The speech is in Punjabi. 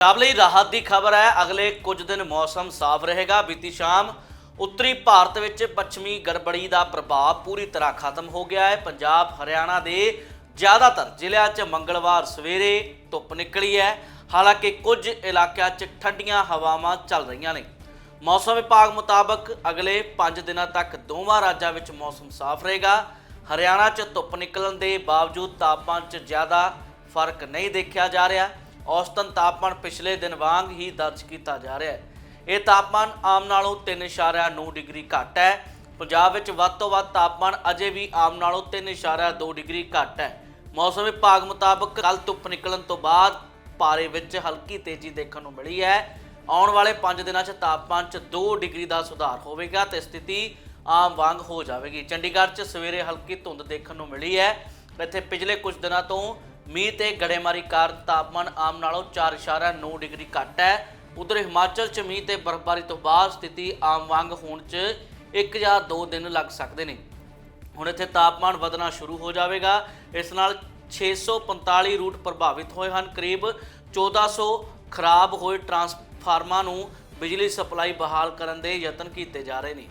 ਪੰਜਾਬ ਲਈ ਰਾਹਤ ਦੀ ਖਬਰ ਹੈ। ਅਗਲੇ ਕੁਝ ਦਿਨ ਮੌਸਮ ਸਾਫ਼ ਰਹੇਗਾ। ਬੀਤੀ ਸ਼ਾਮ ਉੱਤਰੀ ਭਾਰਤ ਵਿੱਚ ਪੱਛਮੀ ਗੜਬੜੀ ਦਾ ਪ੍ਰਭਾਵ ਪੂਰੀ ਤਰ੍ਹਾਂ ਖਤਮ ਹੋ ਗਿਆ ਹੈ। ਪੰਜਾਬ, ਹਰਿਆਣਾ ਦੇ ਜ਼ਿਆਦਾਤਰ ਜ਼ਿਲ੍ਹਿਆਂ 'ਚ ਮੰਗਲਵਾਰ ਸਵੇਰੇ ਧੁੱਪ ਨਿਕਲੀ ਹੈ। ਹਾਲਾਂਕਿ ਕੁਝ ਇਲਾਕਿਆਂ 'ਚ ਠੰਡੀਆਂ ਹਵਾਵਾਂ ਚੱਲ ਰਹੀਆਂ ਨੇ। ਮੌਸਮ ਵਿਭਾਗ ਮੁਤਾਬਕ ਅਗਲੇ 5 ਦਿਨਾਂ ਤੱਕ ਦੋਵਾਂ ਰਾਜਾਂ ਵਿੱਚ ਮੌਸਮ ਸਾਫ਼ ਰਹੇਗਾ। ਹਰਿਆਣਾ 'ਚ ਧੁੱਪ ਨਿਕਲਣ ਦੇ ਬਾਵਜੂਦ ਤਾਪਮਾਨ 'ਚ ਜ਼ਿਆਦਾ ਫ਼ਰਕ ਨਹੀਂ ਦੇਖਿਆ ਜਾ ਰਿਹਾ। ਔਸਤਨ ਤਾਪਮਾਨ ਪਿਛਲੇ ਦਿਨ ਵਾਂਗ ਹੀ ਦਰਜ ਕੀਤਾ ਜਾ ਰਿਹਾ ਹੈ। ਇਹ ਤਾਪਮਾਨ ਆਮ ਨਾਲੋਂ 3.9 ਡਿਗਰੀ ਘੱਟ ਹੈ। ਪੰਜਾਬ ਵਿੱਚ ਵੱਧ ਤੋਂ ਵੱਧ ਤਾਪਮਾਨ ਅਜੇ ਵੀ ਆਮ ਨਾਲੋਂ 3.2 ਡਿਗਰੀ ਘੱਟ ਹੈ। ਮੌਸਮ ਵਿਭਾਗ ਮੁਤਾਬਕ ਕੱਲ ਧੁੱਪ ਨਿਕਲਣ ਤੋਂ ਬਾਅਦ ਪਾਰੇ ਵਿੱਚ ਹਲਕੀ ਤੇਜ਼ੀ ਦੇਖਣ ਨੂੰ ਮਿਲੀ ਹੈ। ਆਉਣ ਵਾਲੇ 5 ਦਿਨਾਂ 'ਚ ਤਾਪਮਾਨ 'ਚ 2 ਡਿਗਰੀ ਦਾ ਸੁਧਾਰ ਹੋਵੇਗਾ ਤੇ ਸਥਿਤੀ ਆਮ ਵਾਂਗ ਹੋ ਜਾਵੇਗੀ। ਚੰਡੀਗੜ੍ਹ 'ਚ ਸਵੇਰੇ ਹਲਕੀ ਧੁੰਦ ਦੇਖਣ ਨੂੰ ਮਿਲੀ ਹੈ। ਇੱਥੇ ਪਿਛਲੇ ਕੁਝ ਦਿਨਾਂ ਤੋਂ ਮੀਂਹ ਤੇ ਗੜੇਮਾਰੀ ਕਾਰਨ ਤਾਪਮਾਨ ਆਮ ਨਾਲੋਂ 4.9 ਡਿਗਰੀ ਘੱਟ ਹੈ। ਉਧਰ ਹਿਮਾਚਲ 'ਚ ਮੀਂਹ ਤੇ ਬਰਫ਼ਬਾਰੀ ਤੋਂ ਬਾਅਦ ਸਥਿਤੀ ਆਮ ਵਾਂਗ ਹੋਣ 'ਚ ਇੱਕ ਜਾਂ ਦੋ ਦਿਨ ਲੱਗ ਸਕਦੇ ਨੇ। ਹੁਣ ਇੱਥੇ ਤਾਪਮਾਨ ਵਧਣਾ ਸ਼ੁਰੂ ਹੋ ਜਾਵੇਗਾ। ਇਸ ਨਾਲ 645 ਰੂਟ ਪ੍ਰਭਾਵਿਤ ਹੋਏ ਹਨ। ਕਰੀਬ 1400 ਖਰਾਬ ਹੋਏ ਟਰਾਂਸਫਾਰਮਾਂ ਨੂੰ ਬਿਜਲੀ ਸਪਲਾਈ ਬਹਾਲ ਕਰਨ ਦੇ ਯਤਨ ਕੀਤੇ ਜਾ ਰਹੇ ਨੇ।